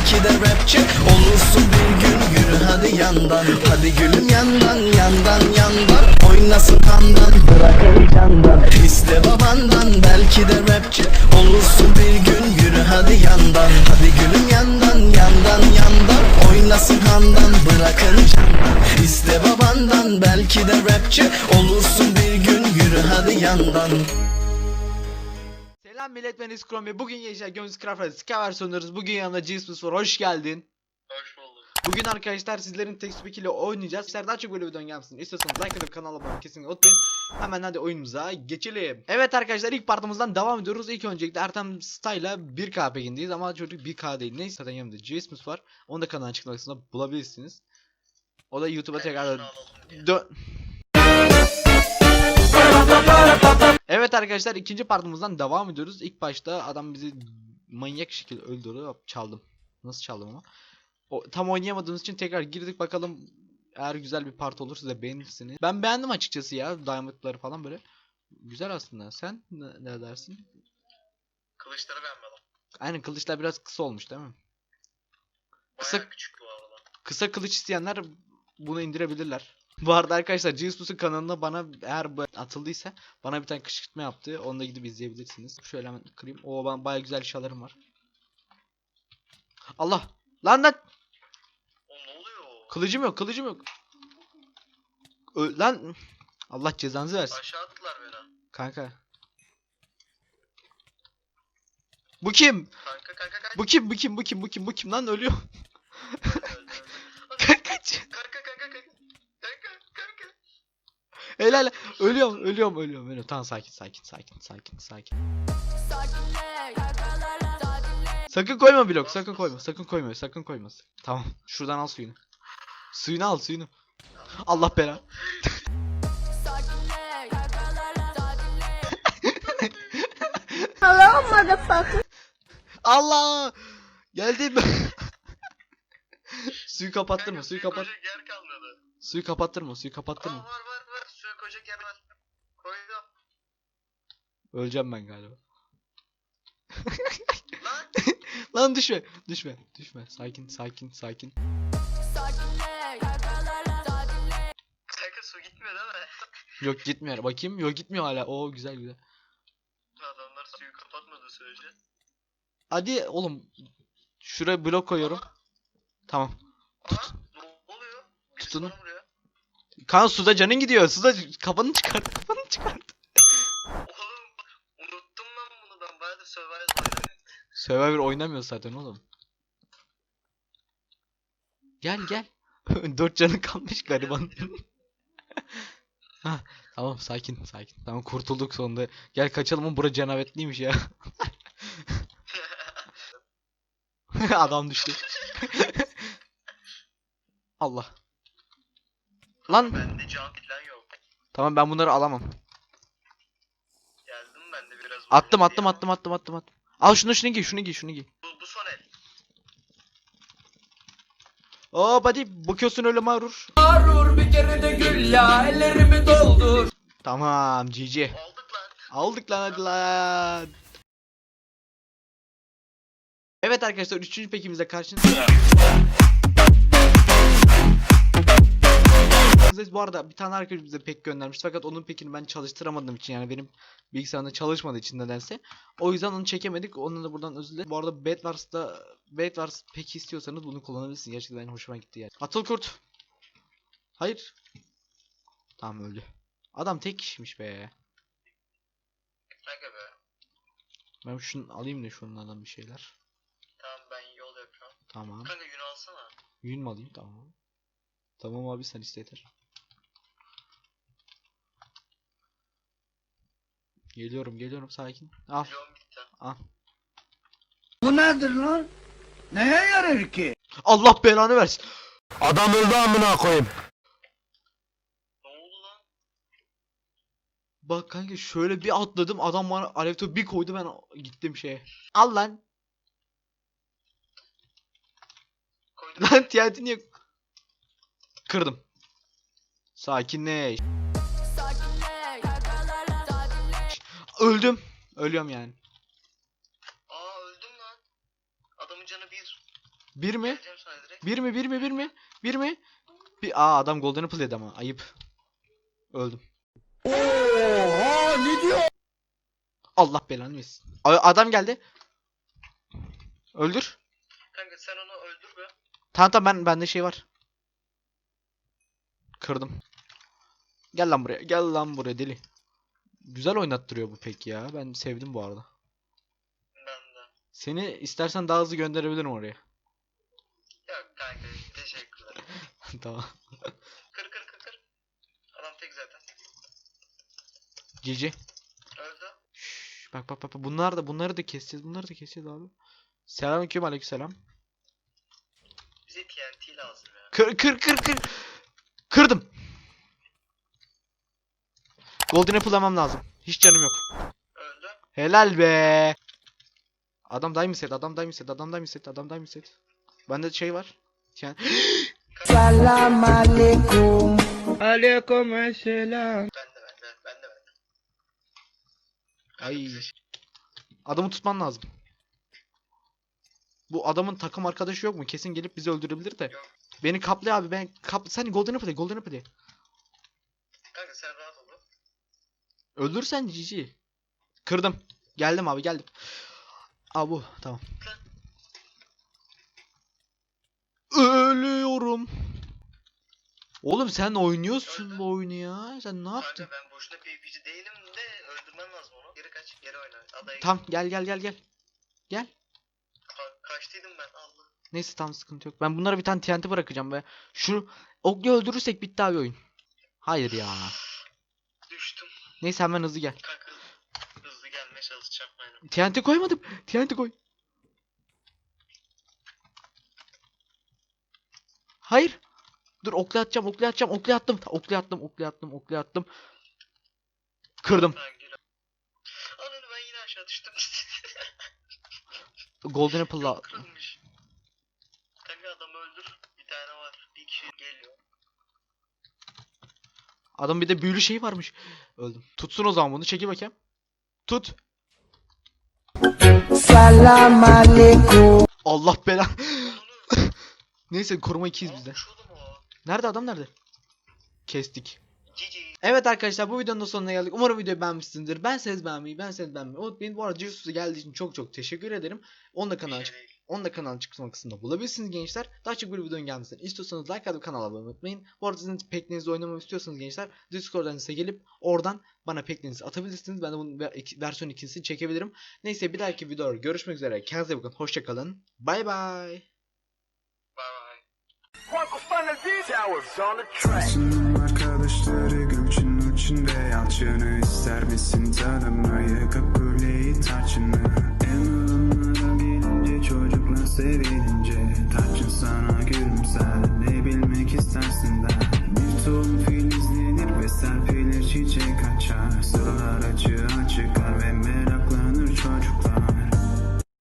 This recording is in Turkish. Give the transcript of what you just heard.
belki de rapçi Olursun bir gün yürü hadi yandan. Hadi gülüm yandan yandan yandan. Oynasın kandan bırak heyecandan İste babandan belki de rapçi Olursun bir gün yürü hadi yandan. Hadi gülüm yandan yandan yandan. Oynasın handan bırakın candan. İste babandan belki de rapçi Olursun bir gün yürü hadi yandan Selam millet ben İskromi. Bugün Yaşar Gömüz Craft'la Sky versiyonlarız. Bugün yanında Jesus var. Hoş geldin. Hoş bulduk. Bugün arkadaşlar sizlerin tek ile oynayacağız. Sizler daha çok böyle videonun gelmesini istiyorsanız like atıp kanala abone kesinlikle unutmayın. Hemen hadi oyunumuza geçelim. Evet arkadaşlar ilk partımızdan devam ediyoruz. İlk öncelikle Ertem Style'la 1K pekindeyiz ama çocuk 1K değil. Neyse zaten yanımda Jesus var. Onu da kanalın açıklamasında bulabilirsiniz. O da YouTube'a tekrar Şunu alalım diye. Dö Evet arkadaşlar ikinci partımızdan devam ediyoruz. İlk başta adam bizi manyak şekilde öldürdü. Çaldım. Nasıl çaldım ama? O, tam oynayamadığımız için tekrar girdik bakalım. Eğer güzel bir part olur size beğenirsiniz. Ben beğendim açıkçası ya. Diamond'ları falan böyle. Güzel aslında. Sen ne, ne dersin? Kılıçları beğenmedim. Aynen kılıçlar biraz kısa olmuş değil mi? Bayağı Kısa- küçük bu arada. Kısa kılıç isteyenler bunu indirebilirler. Bu arada arkadaşlar Jesus'un kanalına bana eğer atıldıysa bana bir tane kışkırtma yaptı. Onu da gidip izleyebilirsiniz. Şöyle hemen kırayım. O ben baya güzel eşyalarım var. Allah! Lan lan! Kılıcım yok, kılıcım yok. Ö- lan! Allah cezanızı versin. Aşağı attılar beni. Kanka. Bu kim? Kanka kanka kanka. Bu kim? Bu kim? Bu kim? Bu kim? Bu kim lan ölüyor. Öldü, öldü, öldü. Kaç kaç. Kanka kanka kanka. Kanka kanka. Helal. Ölüyorum, ölüyorum, ölüyorum, ölüyorum. Tamam sakin, sakin, sakin, sakin, sakin. Sakın koyma blok, sakın koyma, sakın koyma, sakın koyma. Tamam. Şuradan al suyunu. Suyunu al, suyunu. Allah bela. Hello, motherfucker. Allah! Geldim. suyu kapattırma, Kanka, suyu kapat. Suyu kapattırma, suyu kapattırma. var var. Koyacak yer var. Koydum. Öleceğim ben galiba. Lan. Lan düşme, düşme, düşme. Sakin, sakin, sakin. Kanka su gitmiyor değil mi? Yok gitmiyor. Bakayım. Yok gitmiyor hala. Oo güzel güzel. Adamlar suyu kapatmadığı sürece. Hadi oğlum. Şuraya blok koyuyorum. Tamam. Aa ne oluyor? Birisi Tutun. bana vuruyor. Kan suda canın gidiyor. Suda kafanı çıkart. Kafanı çıkart. Oğlum unuttum ben bunu ben bayağıdır Survivor oynamıyorum. Survivor oynamıyor zaten oğlum. Gel gel. Dört canın kalmış gariban. ha, tamam sakin sakin. Tamam kurtulduk sonunda. Gel kaçalım ama bura canavetliymiş ya. Adam düştü. Allah. Lan Bende can yok. tamam ben bunları alamam. Geldim ben de biraz. Attım attım attım attım attım attım. Al şunu şunu giy şunu giy şunu giy. Bu, bu son el. Hop hadi bakıyorsun öyle mağrur. Mağrur bir kere de gül ya ellerimi doldur. Tamam GG. Aldık lan. Aldık lan hadi lan. Evet arkadaşlar 3. pekimizde karşınızda. Bu arada bir tane arkadaş bize pek göndermiş fakat onun pekini ben çalıştıramadığım için yani benim bilgisayarımda çalışmadığı için nedense. O yüzden onu çekemedik. Onun da buradan özür dilerim. Bu arada Bedwars'ta Bedwars peki istiyorsanız bunu kullanabilirsiniz. Gerçekten hoşuma gitti yani. Atıl kurt. Hayır. Tamam öldü. Adam tek kişiymiş be. Kanka be. Ben şunu alayım da şunlardan bir şeyler. Tamam ben yol yapıyorum. Tamam. Kanka yün alsana. Yün mü alayım? Tamam. Tamam abi sen iste yeter. Geliyorum geliyorum sakin. Al al. Bu nedir lan? Neye yarar ki? Allah belanı versin. Adam öldü amına koyayım. Ne oldu lan? Bak kanka şöyle bir atladım adam bana alev topu bir koydu ben gittim şeye. Al lan. Koydum. Lan TNT niye? Kırdım. Sakinleş. Öldüm. Ölüyorum yani. Aa öldüm lan. canı bir. Bir mi? Geleceğim sana direkt. Bir mi? Bir mi? Bir mi? Bir mi? Bir Aa adam Golden Apple yedi ama ayıp. Öldüm. Oha ne diyor? Allah belanı versin. A- Adam geldi. Öldür. Kanka sen onu öldür be. Tamam tamam ben bende şey var. Kırdım. Gel lan buraya. Gel lan buraya deli. Güzel oynattırıyor bu pek ya. Ben sevdim bu arada. Ben de. Seni istersen daha hızlı gönderebilirim oraya. Yok kanka teşekkürler. tamam. Kır kır kır kır. Adam tek zaten. Cici. Öldü. Bak bak bak. bak. Bunlar da bunları da keseceğiz. Bunları da keseceğiz abi. Selamünaleyküm aleykümselam. Bize TNT lazım ya. Kır kır kır kır. Kırdım. Golden Apple almam lazım. Hiç canım yok. Öldü. Helal be. Adam diamond set, adam diamond set, adam diamond set, adam diamond set. Bende şey var. Yani Salam aleyküm. Aleyküm selam. Ben de ben de ben de ben de. Kanka Ay. adamı tutman lazım. Bu adamın takım arkadaşı yok mu? Kesin gelip bizi öldürebilir de. Yok. Beni kaplı abi ben kap sen Golden Apple, Golden Apple. Kanka sen rahat ol. Öldürsen cici. Kırdım. Geldim abi geldim. Aa bu tamam. Ölüyorum. Oğlum sen oynuyorsun Öldü. bu oyunu ya. Sen ne yaptın? Kanka ben boşuna PvP'ci değilim de öldürmem lazım onu. Geri kaç. Geri oyna. Adaya Tamam gel gel gel gel. Gel. Ka- kaçtıydım ben Allah. Neyse tam sıkıntı yok. Ben bunlara bir tane TNT bırakacağım ve şu Ogli öldürürsek bitti abi oyun. Hayır ya. Neyse hemen hızlı gel. Kanka hızlı gelmeye çalışacağım aynen. TNT koymadım. TNT koy. Hayır. Dur okla atacağım, okla atacağım, okla attım. Okla attım, okla attım, okla attım. Kırdım. Ananı ben yine aşağı düştüm. Golden Apple'la. Kırılmış. Kanka adamı öldür. Bir tane var. Bir kişi geliyor. Adam bir de büyülü şey varmış. Öldüm. Tutsun o zaman bunu. Çekil bakayım. Tut. Aleyküm. Allah bela. Neyse koruma ikiyiz bizde. Nerede adam nerede? Kestik. Evet arkadaşlar bu videonun da sonuna geldik. Umarım videoyu beğenmişsinizdir. Ben siz beğenmeyi, ben siz beğenmeyi unutmayın. Bu arada Jesus'a geldiği için çok çok teşekkür ederim. Onun da kanalı şey Onun da kanal çıkma kısmında bulabilirsiniz gençler. Daha çok böyle videonun gelmesini istiyorsanız like atıp kanala abone unutmayın. Bu arada sizin Pekliniz'i oynamamı istiyorsanız gençler Discord'dan size gelip oradan bana Pekliniz'i atabilirsiniz. Ben de bunun versiyon ikincisini çekebilirim. Neyse bir dahaki videoda görüşmek üzere. Kendinize bakın. Hoşçakalın. Bay bay. Arkadaşları göçün içinde Yalçını ister misin tanımayı Kapıleyi tarçını